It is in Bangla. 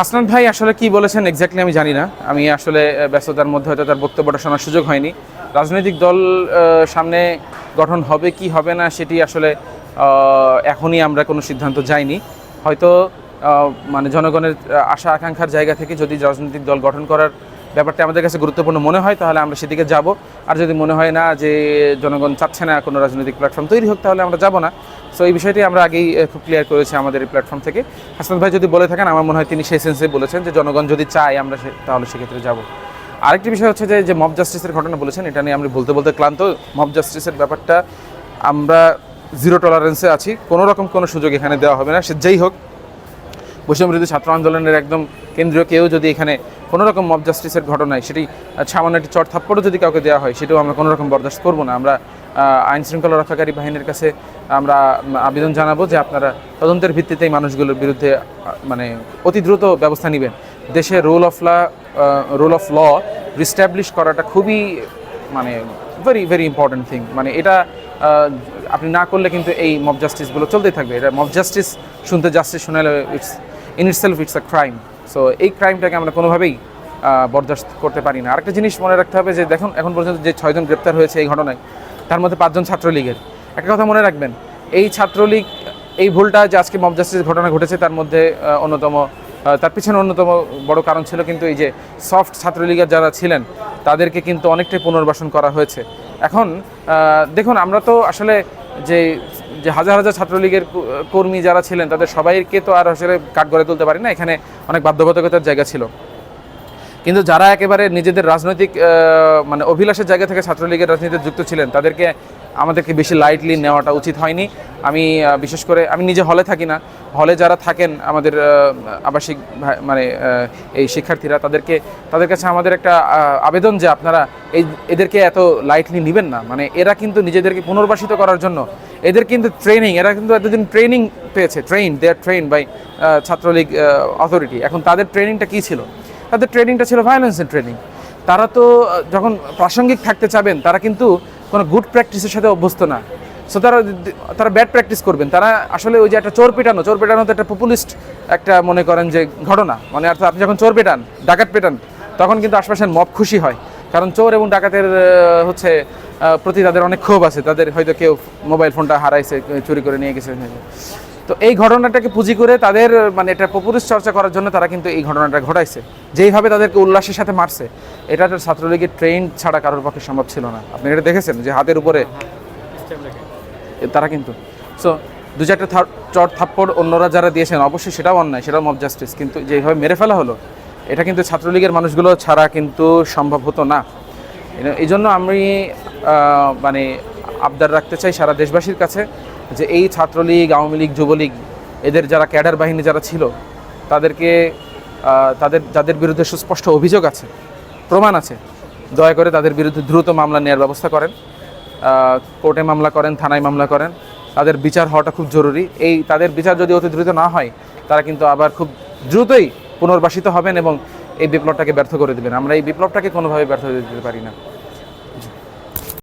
হাসনান ভাই আসলে কি বলেছেন এক্স্যাক্টলি আমি জানি না। আমি আসলে ব্যস্ততার মধ্যে হয়তো তার বক্তব্যটা শোনার সুযোগ হয়নি। রাজনৈতিক দল সামনে গঠন হবে কি হবে না সেটি আসলে এখনই আমরা কোনো সিদ্ধান্ত যাইনি। হয়তো মানে জনগণের আশা আকাঙ্ক্ষার জায়গা থেকে যদি রাজনৈতিক দল গঠন করার ব্যাপারটা আমাদের কাছে গুরুত্বপূর্ণ মনে হয়, তাহলে আমরা সেদিকে যাব। আর যদি মনে হয় না যে জনগণ চাচ্ছে না কোনো রাজনৈতিক প্ল্যাটফর্ম তৈরি হোক, তাহলে আমরা যাব না। সো এই বিষয়টি আমরা আগেই খুব ক্লিয়ার করেছি আমাদের এই প্ল্যাটফর্ম থেকে। হাসান ভাই যদি বলে থাকেন, আমার মনে হয় তিনি সেই সেন্সে বলেছেন যে জনগণ যদি চায় আমরা তাহলে সেক্ষেত্রে যাব। আরেকটি বিষয় হচ্ছে যে যে মব জাস্টিসের ঘটনা বলেছেন, এটা নিয়ে আমরা বলতে বলতে ক্লান্ত। মব জাস্টিসের ব্যাপারটা আমরা জিরো টলারেন্সে আছি। কোনো রকম কোনো সুযোগ এখানে দেওয়া হবে না। সে যেই হোক বৈষম্যবিরোধী ছাত্র আন্দোলনের একদম কেন্দ্রীয় কেউ যদি এখানে কোনো রকম মব জাস্টিসের ঘটনায় সেটি সামান্য একটি চট থাপ্পড়ও যদি কাউকে দেওয়া হয়, সেটাও আমরা কোনো রকম বরদাস্ত করব না। আমরা আইন শৃঙ্খলা রক্ষাকারী বাহিনীর কাছে আমরা আবেদন জানাব যে আপনারা তদন্তের ভিত্তিতে এই মানুষগুলোর বিরুদ্ধে মানে অতি দ্রুত ব্যবস্থা নেবেন। দেশে rule of law rule of law reestablish করাটা খুবই মানে ভেরি ভেরি ইম্পর্ট্যান্ট থিং মানে এটা আপনি না করলে কিন্তু এই মব জাস্টিসগুলো চলতেই থাকবে। এটা মব জাস্টিস শুনতে justice শোনালে it's in itself it's a crime so এই ক্রাইমটাকে আমরা কোনোভাবেই বরদাস্ত করতে পারি না। আরেকটা জিনিস মনে রাখতে হবে যে, দেখুন, এখন পর্যন্ত যে ছয়জন গ্রেপ্তার হয়েছে এই ঘটনায়, তার মধ্যে পাঁচজন ছাত্রলীগের। একটা কথা মনে রাখবেন, এই ছাত্রলীগ, এই ভুলটা যে আজকে মব জাস্টিস ঘটনা ঘটেছে, তার মধ্যে অন্যতম তার পিছনে অন্যতম বড় কারণ ছিল কিন্তু এই যে সফট ছাত্রলীগের যারা ছিলেন, তাদেরকে কিন্তু অনেকটাই পুনর্বাসন করা হয়েছে। এখন দেখুন, আমরা তো আসলে যে যে হাজার হাজার ছাত্রলীগের কর্মী যারা ছিলেন, তাদের সবাইকে তো আর আসলে কাঠ গড়ে তুলতে পারি না, এখানে অনেক বাধ্যবাধকতার জায়গা ছিল। কিন্তু যারা একেবারে নিজেদের রাজনৈতিক মানে অভিলাষের জায়গা থেকে ছাত্রলীগের রাজনীতিতে যুক্ত ছিলেন, তাদেরকে আমাদেরকে বেশি লাইটলি নেওয়াটা উচিত হয়নি। আমি বিশেষ করে আমি নিজে হলে থাকি না। হলে যারা থাকেন, আমাদের আবাসিক মানে এই শিক্ষার্থীরা, তাদেরকে, তাদের কাছে আমাদের একটা আবেদন যে আপনারা এই, এদেরকে এত লাইটলি নেবেন না। মানে এরা কিন্তু নিজেদেরকে পুনর্বাসিত করার জন্য, এদের কিন্তু ট্রেনিং এরা কিন্তু এতদিন ট্রেনিং পেয়েছে train they are train by Chhatra League authority এখন তাদের ট্রেনিংটা কী ছিল? তাদের ট্রেনিংটা ছিল ভায়োলেন্সের ট্রেনিং তারা তো যখন প্রাসঙ্গিক থাকতে চাবেন, তারা কিন্তু কোনো গুড প্র্যাকটিসের সাথে অভ্যস্ত না। সো তারা তারা ব্যাড প্র্যাকটিস করবেন। তারা আসলে ওই যে একটা চোর পেটানো চোর পেটানো তো একটা পপুলিস্ট একটা মনে করেন যে ঘটনা। মানে অর্থাৎ আপনি যখন চোর পেটান, ডাকাত পেটান, তখন কিন্তু আশপাশের মব খুশি হয়। কারণ চোর এবং ডাকাতের হচ্ছে প্রতি তাদের অনেক ক্ষোভ আছে। তাদের হয়তো কেউ মোবাইল ফোনটা হারাইছে চুরি করে নিয়ে গেছে। তো এই ঘটনাটাকে পুঁজি করে তাদের মানে এটা পপুলিস্ট চর্চা করার জন্য তারা কিন্তু এই ঘটনাটা ঘটাইছে। যেইভাবে তাদেরকে উল্লাসের সাথে মারছে এটা তো ছাত্রলীগের ট্রেন ছাড়া কারোর পক্ষে সম্ভব ছিল না। আপনি এটা দেখেছেন যে হাতের উপরে? তারা কিন্তু। সো দু চারটা চট থাপ্পড় অন্যরা যারা দিয়েছেন অবশ্যই সেটাও অন্যায় সেটাও মব জাস্টিস কিন্তু যেভাবে মেরে ফেলা হলো এটা কিন্তু ছাত্রলীগের মানুষগুলো ছাড়া কিন্তু সম্ভব হতো না। এই জন্য আমি মানে আবদার রাখতে চাই সারা দেশবাসীর কাছে। যে এই ছাত্রলীগ, আওয়ামী লীগ, যুবলীগ, এদের যারা ক্যাডার বাহিনী যারা ছিল, তাদেরকে তাদের, যাদের বিরুদ্ধে সুস্পষ্ট অভিযোগ আছে, প্রমাণ আছে, দয়া করে তাদের বিরুদ্ধে দ্রুত মামলা নেওয়ার ব্যবস্থা করেন। কোর্টে মামলা করেন, থানায় মামলা করেন। তাদের বিচার হওয়াটা খুব জরুরি। এই তাদের বিচার যদি অতি দ্রুত না হয়, তারা কিন্তু আবার খুব দ্রুতই পুনর্বাসিত হবেন এবং এই বিপ্লবটাকে ব্যর্থ করে দেবেন। আমরা এই বিপ্লবটাকে কোনোভাবে ব্যর্থ দিতে পারি না।